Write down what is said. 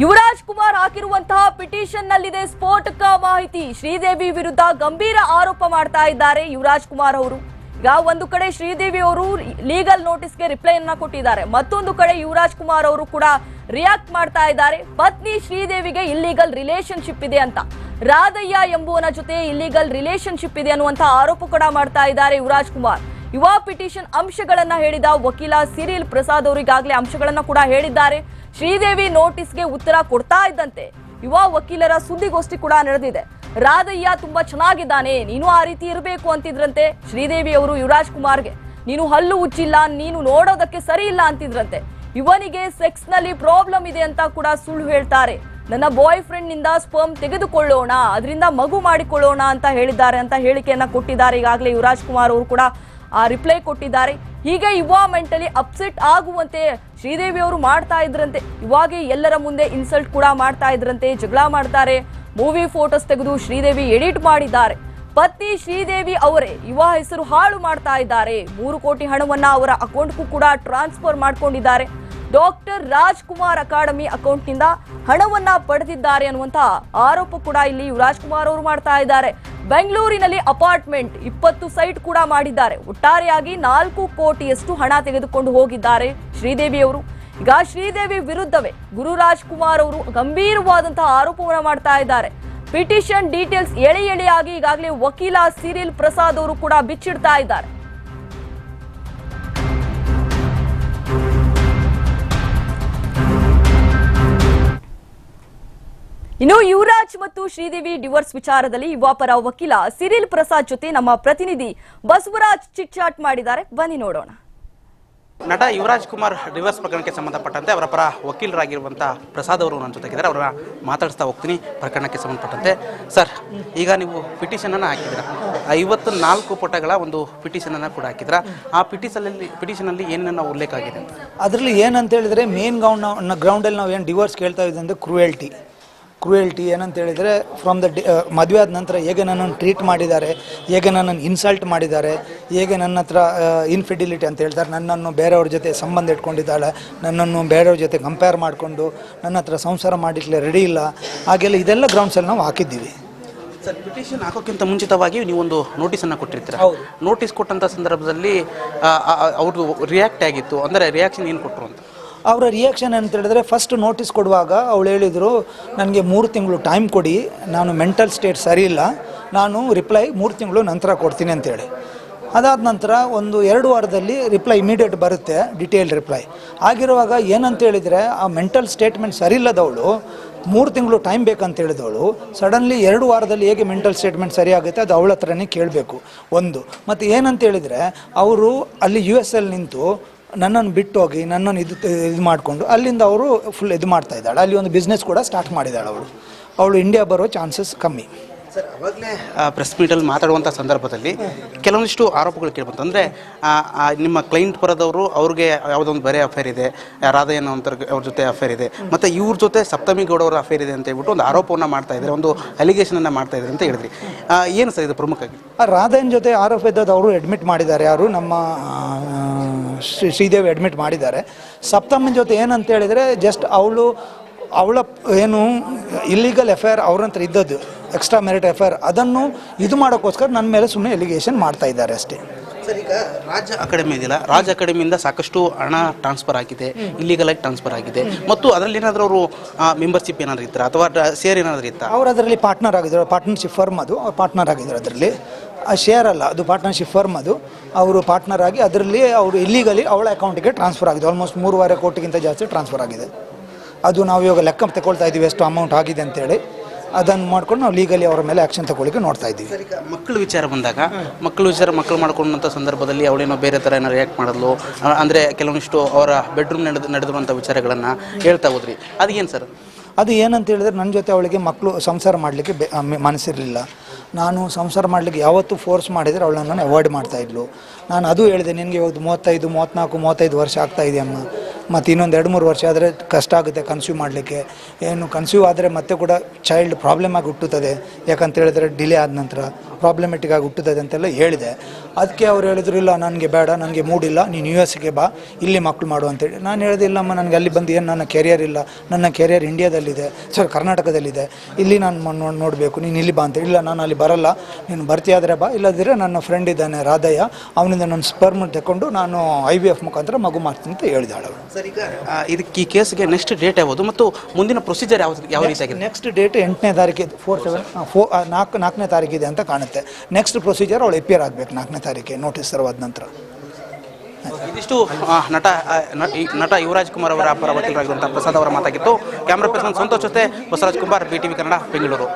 Yuvraj Kumar ಹಾಕಿರುವಂತಹ petition ನಲ್ಲಿದೆ ಸ್ಫೋಟಕ ಮಾಹಿತಿ. ಶ್ರೀದೇವಿ ವಿರುದ್ಧ ಗಂಭೀರ ಆರೋಪ ಮಾಡ್ತಾ ಇದ್ದಾರೆ ಯುವರಾಜ್ ಕುಮಾರ್ ಅವರು. ಈಗ ಒಂದು ಕಡೆ ಶ್ರೀದೇವಿ ಅವರು ಲೀಗಲ್ ನೋಟಿಸ್ಗೆ ರಿಪ್ಲೈ ಅನ್ನ ಕೊಟ್ಟಿದ್ದಾರೆ, ಮತ್ತೊಂದು ಕಡೆ ಯುವರಾಜ್ ಕುಮಾರ್ ಅವರು ಕೂಡ ರಿಯಾಕ್ಟ್ ಮಾಡ್ತಾ ಇದ್ದಾರೆ. ಪತ್ನಿ ಶ್ರೀದೇವಿಗೆ ಇಲ್ಲೀಗಲ್ ರಿಲೇಶನ್ಶಿಪ್ ಇದೆ ಅಂತ. ರಾಧಯ್ಯ ಎಂಬುವನ ಜೊತೆ ಇಲ್ಲೀಗಲ್ ರಿಲೇಶನ್ಶಿಪ್ ಇದೆ ಅನ್ನುವಂತಹ ಆರೋಪ ಕೂಡ ಮಾಡ್ತಾ ಇದ್ದಾರೆ ಯುವರಾಜ್ ಕುಮಾರ್. ಯುವ ಪಿಟಿಷನ್ ಅಂಶಗಳನ್ನ ಹೇಳಿದ ವಕೀಲ ಸಿರಿಲ್ ಪ್ರಸಾದ್ ಅವರು ಈಗಾಗಲೇ ಅಂಶಗಳನ್ನ ಕೂಡ ಹೇಳಿದ್ದಾರೆ. ಶ್ರೀದೇವಿ ನೋಟಿಸ್ಗೆ ಉತ್ತರ ಕೊಡ್ತಾ ಇದ್ದಂತೆ. ಯುವ ವಕೀಲರ ಸುದ್ದಿಗೋಷ್ಠಿ ಕೂಡ ನಡೆದಿದೆ. ರಾಧಯ್ಯ ತುಂಬಾ ಚೆನ್ನಾಗಿದ್ದಾನೆ, ನೀನು ಆ ರೀತಿ ಇರಬೇಕು ಅಂತಿದ್ರಂತೆ, ಶ್ರೀದೇವಿ ಅವರು ಯುವರಾಜ್ ಕುಮಾರ್ಗೆ. ನೀನು ಹಲ್ಲು ಉಚ್ಚಿಲ್ಲ ನೀನು ನೋಡೋದಕ್ಕೆ ಸರಿ ಇಲ್ಲ ಅಂತಿದ್ರಂತೆ. ಇವನಿಗೆ ಸೆಕ್ಸ್ನಲ್ಲಿ ಪ್ರಾಬ್ಲಮ್ ಇದೆ ಅಂತ ಕೂಡ ಸುಳ್ಳು ಹೇಳ್ತಾರೆ. ನನ್ನ ಬಾಯ್ ಫ್ರೆಂಡ್ನಿಂದ ಸ್ಪರ್ಮ್ ತೆಗೆದುಕೊಳ್ಳೋಣ, ಅದರಿಂದ ಮಗು ಮಾಡಿಕೊಳ್ಳೋಣ ಅಂತ ಹೇಳಿದ್ದಾರೆ ಅಂತ ಹೇಳಿಕೆಯನ್ನ ಕೊಟ್ಟಿದ್ದಾರೆ ಈಗಾಗಲೇ ಯುವರಾಜ್ ಕುಮಾರ್ ಅವರು ಕೂಡ ಆ ರಿಪ್ಲೈ ಕೊಟ್ಟಿದ್ದಾರೆ. ಹೀಗೆ ಯುವ ಮೆಂಟಲಿ ಅಪ್ಸೆಟ್ ಆಗುವಂತೆ ಶ್ರೀದೇವಿ ಅವರು ಮಾಡ್ತಾ ಇದ್ರಂತೆ. ಇವಾಗೆ ಎಲ್ಲರ ಮುಂದೆ ಇನ್ಸಲ್ಟ್ ಕೂಡ ಮಾಡ್ತಾ ಇದ್ರಂತೆ, ಜಗಳ ಮಾಡ್ತಾರೆ. ಮೂವಿ ಫೋಟೋಸ್ ತೆಗೆದು ಶ್ರೀದೇವಿ ಎಡಿಟ್ ಮಾಡಿದ್ದಾರೆ. ಪತ್ನಿ ಶ್ರೀದೇವಿ ಅವರೇ ಯುವ ಹೆಸರು ಹಾಳು ಮಾಡ್ತಾ ಇದ್ದಾರೆ. ಮೂರು ಕೋಟಿ ಹಣವನ್ನ ಅವರ ಅಕೌಂಟ್ಗೂ ಕೂಡ ಟ್ರಾನ್ಸ್ಫರ್ ಮಾಡ್ಕೊಂಡಿದ್ದಾರೆ. ಡಾಕ್ಟರ್ ರಾಜ್ಕುಮಾರ್ ಅಕಾಡೆಮಿ ಅಕೌಂಟ್ನಿಂದ ಹಣವನ್ನ ಪಡೆದಿದ್ದಾರೆ ಅನ್ನುವಂತ ಆರೋಪ ಕೂಡ ಇಲ್ಲಿ ಯುವರಾಜ್ ಕುಮಾರ್ ಅವರು ಮಾಡ್ತಾ ಇದ್ದಾರೆ. ಬೆಂಗಳೂರಿನಲ್ಲಿ ಅಪಾರ್ಟ್ಮೆಂಟ್ ಇಪ್ಪತ್ತು ಸೈಟ್ ಕೂಡ ಮಾಡಿದ್ದಾರೆ. ಒಟ್ಟಾರೆಯಾಗಿ ನಾಲ್ಕು ಕೋಟಿಯಷ್ಟು ಹಣ ತೆಗೆದುಕೊಂಡು ಹೋಗಿದ್ದಾರೆ ಶ್ರೀದೇವಿ ಅವರು. ಈಗ ಶ್ರೀದೇವಿ ವಿರುದ್ಧವೇ ಗುರುರಾಜ್ ಕುಮಾರ್ ಅವರು ಗಂಭೀರವಾದಂತಹ ಆರೋಪವನ್ನು ಮಾಡ್ತಾ ಇದ್ದಾರೆ. ಪಿಟಿಷನ್ ಡೀಟೇಲ್ಸ್ ಎಳೆ ಎಳೆಯಾಗಿ ಈಗಾಗಲೇ ವಕೀಲ ಸಿರಿಲ್ ಪ್ರಸಾದ್ ಅವರು ಕೂಡ ಬಿಚ್ಚಿಡ್ತಾ ಇದ್ದಾರೆ. ಇನ್ನು ಯುವರಾಜ್ ಮತ್ತು ಶ್ರೀದೇವಿ ಡಿವೋರ್ಸ್ ವಿಚಾರದಲ್ಲಿ ಯುವಾಪರ ವಕೀಲ ಸಿರಿಲ್ ಪ್ರಸಾದ್ ಜೊತೆ ನಮ್ಮ ಪ್ರತಿನಿಧಿ ಬಸವರಾಜ್ ಚಿಟ್ಚಾಟ್ ಮಾಡಿದ್ದಾರೆ. ಬನ್ನಿ ನೋಡೋಣ. ನಟ ಯುವರಾಜ್ ಕುಮಾರ್ ಡಿವೋರ್ಸ್ ಪ್ರಕರಣಕ್ಕೆ ಸಂಬಂಧಪಟ್ಟಂತೆ ಅವರ ಪರ ವಕೀಲರಾಗಿರುವಂಥ ಪ್ರಸಾದ್ ಅವರು ನನ್ನ ಜೊತೆಗಿದ್ದಾರೆ. ಅವರ ಮಾತಾಡಿಸ್ತಾ ಹೋಗ್ತೀನಿ. ಪ್ರಕರಣಕ್ಕೆ ಸಂಬಂಧಪಟ್ಟಂತೆ. ಸರ್ ಈಗ ನೀವು ಪಿಟಿಷನನ್ನು ಹಾಕಿದ್ದೀರಾ? ಐವತ್ತು ನಾಲ್ಕು ಪುಟಗಳ ಒಂದು ಪಿಟಿಷನನ್ನು ಕೂಡ ಹಾಕಿದ್ರ ಆ ಪಿಟಿಷನಲ್ಲಿ ಪಿಟಿಷನಲ್ಲಿ ಏನನ್ನ ಉಲ್ಲೇಖ ಆಗಿದೆ ಅಂತ? ಅದರಲ್ಲಿ ಏನಂತ ಹೇಳಿದರೆ ಮೇನ್ ಗ್ರೌಂಡ್ ಗ್ರೌಂಡಲ್ಲಿ ನಾವು ಏನು ಡಿವೋರ್ಸ್ ಕೇಳ್ತಾ ಇದ್ದೀವಿ ಅಂದರೆ ಕ್ರುಯಲ್ಟಿ ಕ್ರುಯಲ್ಟಿ ಏನಂತ ಹೇಳಿದರೆ ಫ್ರಮ್ ದ ಡಿ ಮದುವೆ ಆದ ನಂತರ ಹೇಗೆ ನನ್ನನ್ನು ಟ್ರೀಟ್ ಮಾಡಿದ್ದಾರೆ ಹೇಗೆ ನನ್ನನ್ನು ಇನ್ಸಲ್ಟ್ ಮಾಡಿದ್ದಾರೆ ಹೇಗೆ ನನ್ನ ಹತ್ರ ಇನ್ಫಿಡಿಲಿಟಿ ಅಂತ ಹೇಳ್ತಾರೆ ನನ್ನನ್ನು ಬೇರೆಯವ್ರ ಜೊತೆ ಸಂಬಂಧ ಇಟ್ಕೊಂಡಿದ್ದಾಳೆ ನನ್ನನ್ನು ಬೇರೆಯವ್ರ ಜೊತೆ ಕಂಪೇರ್ ಮಾಡಿಕೊಂಡು ನನ್ನ ಹತ್ರ ಸಂಸಾರ ಮಾಡಲಿಕ್ಕೆ ರೆಡಿ ಇಲ್ಲ ಹಾಗೆಲ್ಲ ಇದೆಲ್ಲ ಗ್ರೌಂಡ್ಸಲ್ಲಿ ನಾವು ಹಾಕಿದ್ದೀವಿ. ಸರ್ ಪಿಟಿಷನ್ ಹಾಕೋಕ್ಕಿಂತ ಮುಂಚಿತವಾಗಿ ನೀವು ಒಂದು ನೋಟಿಸನ್ನು ಕೊಟ್ಟಿರ್ತೀರ? ಹೌದು. ನೋಟಿಸ್ ಕೊಟ್ಟಂಥ ಸಂದರ್ಭದಲ್ಲಿ ಅವ್ರದ್ದು ರಿಯಾಕ್ಟ್ ಆಗಿತ್ತು ಅಂದರೆ ರಿಯಾಕ್ಷನ್ ಏನು ಕೊಟ್ಟರು ಅಂತ? ಅವರ ರಿಯಾಕ್ಷನ್ ಅಂತ ಹೇಳಿದ್ರೆ ಫಸ್ಟ್ ನೋಟಿಸ್ ಕೊಡುವಾಗ ಅವಳು ಹೇಳಿದರು, ನನಗೆ ಮೂರು ತಿಂಗಳು ಟೈಮ್ ಕೊಡಿ, ನಾನು ಮೆಂಟಲ್ ಸ್ಟೇಟ್ ಸರಿ ಇಲ್ಲ, ನಾನು ರಿಪ್ಲೈ ಮೂರು ತಿಂಗಳು ನಂತರ ಕೊಡ್ತೀನಿ ಅಂತೇಳಿ ಅದಾದ ನಂತರ ಒಂದು ಎರಡು ವಾರದಲ್ಲಿ ರಿಪ್ಲೈ ಇಮಿಡಿಯೇಟ್ ಬರುತ್ತೆ ಡಿಟೇಲ್ ರಿಪ್ಲೈ ಆಗಿರುವಾಗ ಏನಂತ ಹೇಳಿದರೆ, ಆ ಮೆಂಟಲ್ ಸ್ಟೇಟ್ಮೆಂಟ್ ಸರಿ ಇಲ್ಲದವಳು ಮೂರು ತಿಂಗಳು ಟೈಮ್ ಬೇಕಂತ ಹೇಳಿದವಳು ಸಡನ್ಲಿ ಎರಡು ವಾರದಲ್ಲಿ ಹೇಗೆ ಮೆಂಟಲ್ ಸ್ಟೇಟ್ಮೆಂಟ್ ಸರಿ ಆಗುತ್ತೆ ಅದು ಅವಳ ಹತ್ರನೇ ಕೇಳಬೇಕು, ಒಂದು. ಮತ್ತು ಏನಂತ ಹೇಳಿದರೆ, ಅವರು ಅಲ್ಲಿ ಯು ಎಸ್ ಎಲ್ ನಿಂತು ನನ್ನನ್ನು ಬಿಟ್ಟು ಹೋಗಿ ನನ್ನನ್ನು ಇದು ಇದು ಮಾಡಿಕೊಂಡು ಅಲ್ಲಿಂದ ಅವರು ಫುಲ್ ಇದು ಮಾಡ್ತಾ ಇದ್ದಾಳೆ. ಅಲ್ಲಿ ಒಂದು ಬಿಸ್ನೆಸ್ ಕೂಡ ಸ್ಟಾರ್ಟ್ ಮಾಡಿದ್ದಾಳೆ ಅವಳು. ಅವಳು ಇಂಡಿಯಾ ಬರೋ ಚಾನ್ಸಸ್ ಕಮ್ಮಿ. ಸರ್ ಅವಾಗಲೇ ಪ್ರೆಸ್ ಮೀಟಲ್ಲಿ ಮಾತಾಡುವಂಥ ಸಂದರ್ಭದಲ್ಲಿ ಕೆಲವೊಂದಿಷ್ಟು ಆರೋಪಗಳು ಕೇಳ್ಬೋದು ಅಂದರೆ ನಿಮ್ಮ ಕ್ಲೈಂಟ್ ಪರದವರು ಅವ್ರಿಗೆ ಯಾವುದೊಂದು ಬೇರೆ ಅಫೇರ್ ಇದೆ ರಾಧಯ್ಯನ ಅಂತ ಅವ್ರ ಜೊತೆ ಅಫೇರ್ ಇದೆ ಮತ್ತು ಇವ್ರ ಜೊತೆ ಸಪ್ತಮಿ ಗೌಡ ಅವರ ಅಫೇರ್ ಇದೆ ಅಂತ ಹೇಳ್ಬಿಟ್ಟು ಒಂದು ಆರೋಪವನ್ನು ಮಾಡ್ತಾ ಇದ್ದಾರೆ ಒಂದು ಅಲಿಗೇಷನನ್ನು ಮಾಡ್ತಾ ಇದ್ದಾರೆ ಅಂತ ಹೇಳಿದ್ರಿ. ಏನು ಸರ್ ಇದು ಪ್ರಮುಖವಾಗಿ? ರಾಧನ್ ಜೊತೆ ಆರೋಪ ಇದ್ದದ್ದು ಅವರು ಅಡ್ಮಿಟ್ ಮಾಡಿದ್ದಾರೆ. ಯಾರು? ನಮ್ಮ ಶ್ರೀದೇವಿ ಅಡ್ಮಿಟ್ ಮಾಡಿದ್ದಾರೆ. ಸಪ್ತಮ್ಮನ ಜೊತೆ ಏನಂತ ಹೇಳಿದರೆ ಜಸ್ಟ್ ಅವಳು ಅವಳ ಏನು ಇಲ್ಲಿಗಲ್ ಎಫೈರ್ ಅವ್ರ ಹತ್ರ ಇದ್ದದ್ದು ಎಕ್ಸ್ಟ್ರಾ ಮೆರಿಟ್ ಎಫೈರ್ ಅದನ್ನು ಇದು ಮಾಡೋಕ್ಕೋಸ್ಕರ ನನ್ನ ಮೇಲೆ ಸುಮ್ಮನೆ ಎಲಿಗೇಷನ್ ಮಾಡ್ತಾ ಇದ್ದಾರೆ ಅಷ್ಟೇ. ಸರ್ ಈಗ ರಾಜ್ಯ ಅಕಾಡೆಮಿ ಇದೆಯಲ್ಲ ರಾಜ್ಯ ಅಕಾಡೆಮಿಯಿಂದ ಸಾಕಷ್ಟು ಹಣ ಟ್ರಾನ್ಸ್ಫರ್ ಆಗಿದೆ ಇಲ್ಲಿಗಲಾಗಿ ಟ್ರಾನ್ಸ್ಫರ್ ಆಗಿದೆ. ಮತ್ತು ಅದರಲ್ಲಿ ಏನಾದರೂ ಅವರು ಮೆಂಬರ್ಶಿಪ್ ಏನಾದ್ರು ಇತ್ತಾ? ಅಥವಾ ಶೇರ್ ಏನಾದರೂ ಇತ್ತ? ಅವರು ಅದರಲ್ಲಿ ಪಾರ್ಟ್ನರ್ ಆಗಿದ್ದಾರೆ ಪಾರ್ಟ್ನರ್ಶಿಪ್ ಫರ್ಮ್ ಅದು ಅವ್ರು ಪಾರ್ಟ್ನರ್ ಆಗಿದ್ದಾರೆ ಅದರಲ್ಲಿ. ಶೇರ್ ಅಲ್ಲ, ಅದು ಪಾರ್ಟ್ನರ್ಶಿಪ್ ಫರ್ಮ್ ಅದು. ಅವರು ಪಾರ್ಟ್ನರ್ ಆಗಿ ಅದರಲ್ಲಿ ಅವರು ಇಲ್ಲಿಗಲಿ ಅವಳ ಅಕೌಂಟಿಗೆ ಟ್ರಾನ್ಸ್ಫರ್ ಆಗಿದೆ. ಆಲ್ಮೋಸ್ಟ್ ಮೂರುವರೆ ಕೋಟಿಗಿಂತ ಜಾಸ್ತಿ ಟ್ರಾನ್ಸ್ಫರ್ ಆಗಿದೆ. ಅದು ನಾವು ಇವಾಗ ಲೆಕ್ಕ ತಗೊಳ್ತಾ ಇದ್ದೀವಿ ಎಷ್ಟು ಅಮೌಂಟ್ ಆಗಿದೆ ಅಂತೇಳಿ. ಅದನ್ನು ಮಾಡ್ಕೊಂಡು ನಾವು ಲೀಗಲಿ ಅವರ ಮೇಲೆ ಆ್ಯಕ್ಷನ್ ತಗೊಳ್ಳಿಕ್ಕೆ ನೋಡ್ತಾ ಇದ್ದೀವಿ ಮಕ್ಕಳು ವಿಚಾರ ಬಂದಾಗ ಮಕ್ಕಳ ವಿಚಾರ ಮಕ್ಕಳು ಮಾಡ್ಕೊಂಡಂಥ ಸಂದರ್ಭದಲ್ಲಿ ಅವಳೇನೋ ಬೇರೆ ಥರ ಏನೋ ರಿಯಾಕ್ಟ್ ಮಾಡಲು ಅಂದರೆ ಕೆಲವೊಂದಿಷ್ಟು ಅವರ ಬೆಡ್ರೂಮ್ ನಡೆದು ನಡೆದಿರುವಂಥ ವಿಚಾರಗಳನ್ನು ಹೇಳ್ತಾ ಹೋದ್ರಿ. ಅದು ಏನು ಸರ್? ಅದು ಏನಂತ ಹೇಳಿದ್ರೆ ನನ್ನ ಜೊತೆ ಅವಳಿಗೆ ಮಕ್ಕಳು ಸಂಸಾರ ಮಾಡಲಿಕ್ಕೆ ಬೆ ಮನಸ್ಸಿರಲಿಲ್ಲ. ನಾನು ಸಂಸಾರ ಮಾಡಲಿಕ್ಕೆ ಯಾವತ್ತೂ ಫೋರ್ಸ್ ಮಾಡಿದರೆ ಅವಳನ್ನು ಅವಾಯ್ಡ್ ಮಾಡ್ತಾಯಿದ್ಲು ನಾನು ಅದು ಹೇಳಿದೆ, ನಿನಗೆ ಇವಾಗ ಮೂವತ್ತೈದು ಮೂವತ್ತ್ನಾಲ್ಕು ಮೂವತ್ತೈದು ವರ್ಷ ಆಗ್ತಾಯಿದೆ ಇದೆಯಮ್ಮ. ಮತ್ತು ಇನ್ನೊಂದು ಎರಡು ಮೂರು ವರ್ಷ ಆದರೆ ಕಷ್ಟ ಆಗುತ್ತೆ ಕನ್ಸ್ಯೂಮ್ ಮಾಡಲಿಕ್ಕೆ. ಏನು ಕನ್ಸ್ಯೂಮ್ ಆದರೆ ಮತ್ತೆ ಕೂಡ ಚೈಲ್ಡ್ ಪ್ರಾಬ್ಲಮ್ ಆಗಿ ಹುಟ್ಟುತ್ತದೆ. ಯಾಕಂತ ಹೇಳಿದ್ರೆ ಡಿಲೇ ಆದ ನಂತರ ಪ್ರಾಬ್ಲಮೆಟಿಕ್ ಆಗಿ ಹುಟ್ಟುತ್ತದೆ ಅಂತೆಲ್ಲ ಹೇಳಿದೆ. ಅದಕ್ಕೆ ಅವ್ರು ಹೇಳಿದ್ರು, ಇಲ್ಲ, ನನಗೆ ಬೇಡ, ನನಗೆ ಮೂಡಿಲ್ಲ ನೀನು ಯು ಎಸ್ಗೆ ಬಾ, ಇಲ್ಲಿ ಮಕ್ಕಳು ಮಾಡು ಅಂತೇಳಿ ನಾನು ಹೇಳಿದೆ, ಇಲ್ಲಮ್ಮ, ನನಗೆ ಅಲ್ಲಿ ಬಂದು ಏನು ನನ್ನ ಕೆರಿಯರ್ ಇಲ್ಲ, ನನ್ನ ಕೆರಿಯರ್ ಇಂಡಿಯಾದಲ್ಲಿದೆ ಸರ್ ಕರ್ನಾಟಕದಲ್ಲಿದೆ. ಇಲ್ಲಿ ನಾನು ನೋಡಿ ನೋಡಬೇಕು, ನೀನು ಇಲ್ಲಿ ಬಾ ಅಂತೇಳಿ ಇಲ್ಲ, ನಾನು ಅಲ್ಲಿ ಬರಲ್ಲ, ನೀನು ಬರ್ತಿಯಾದರೆ ಬಾ ಇಲ್ಲದಿದ್ದರೆ ನನ್ನ ಫ್ರೆಂಡ್ ಇದ್ದಾನೆ ರಾಧಯ್ಯ, ಅವನಿಂದ ನನ್ನ ಸ್ಪರ್ಮ್ ತಗೊಂಡು ನಾನು ಐ ವಿ ಎಫ್ ಮುಖಾಂತರ ಮಗು ಮಾಡ್ತೀನಿ ಅಂತ ಹೇಳಿದಾಳು ಸರ್ ಈಗ ಇದಕ್ಕೆ ಈ ಕೇಸ್ಗೆ ನೆಕ್ಸ್ಟ್ ಡೇಟ್ ಯಾವುದು ಮತ್ತು ಮುಂದಿನ ಪ್ರೊಸೀಜರ್ ಯಾವ ಯಾವ ಆಗಿದೆ ನೆಕ್ಸ್ಟ್ ಡೇಟ್ ಎಂಟನೇ ತಾರೀಕು ಫೋರ್ ಸೆವೆನ್ ಫೋ ನಾಲ್ಕು ನಾಲ್ಕನೇ ತಾರೀಕಿದೆ ಅಂತ ಕಾಣುತ್ತೆ. ನೆಕ್ಸ್ಟ್ ಪ್ರೊಸೀಜರ್ ಅವಳು ಎಪಿಯರ್ ಆಗಬೇಕು ನಾಲ್ಕನೇ ತಾರೀಕಿಗೆ ನೋಟಿಸ್ ಸರ್ವಾದ ನಂತರ. ಇದಿಷ್ಟು ನಟ ನಟ ಯುವರಾಜ್ ಕುಮಾರ್ ಅವರ ಪರ ವಕೀಲರಾಗಿರುವಂತಹ ಪ್ರಸಾದ್ ಅವರ ಮಾತಾಗಿತ್ತು. ಕ್ಯಾಮ್ರಾ ಪರ್ಸನ್ ಸಂತೋಷ್ ಜೊತೆ Basavaraj Kumar B T V Kannada Bengaluru.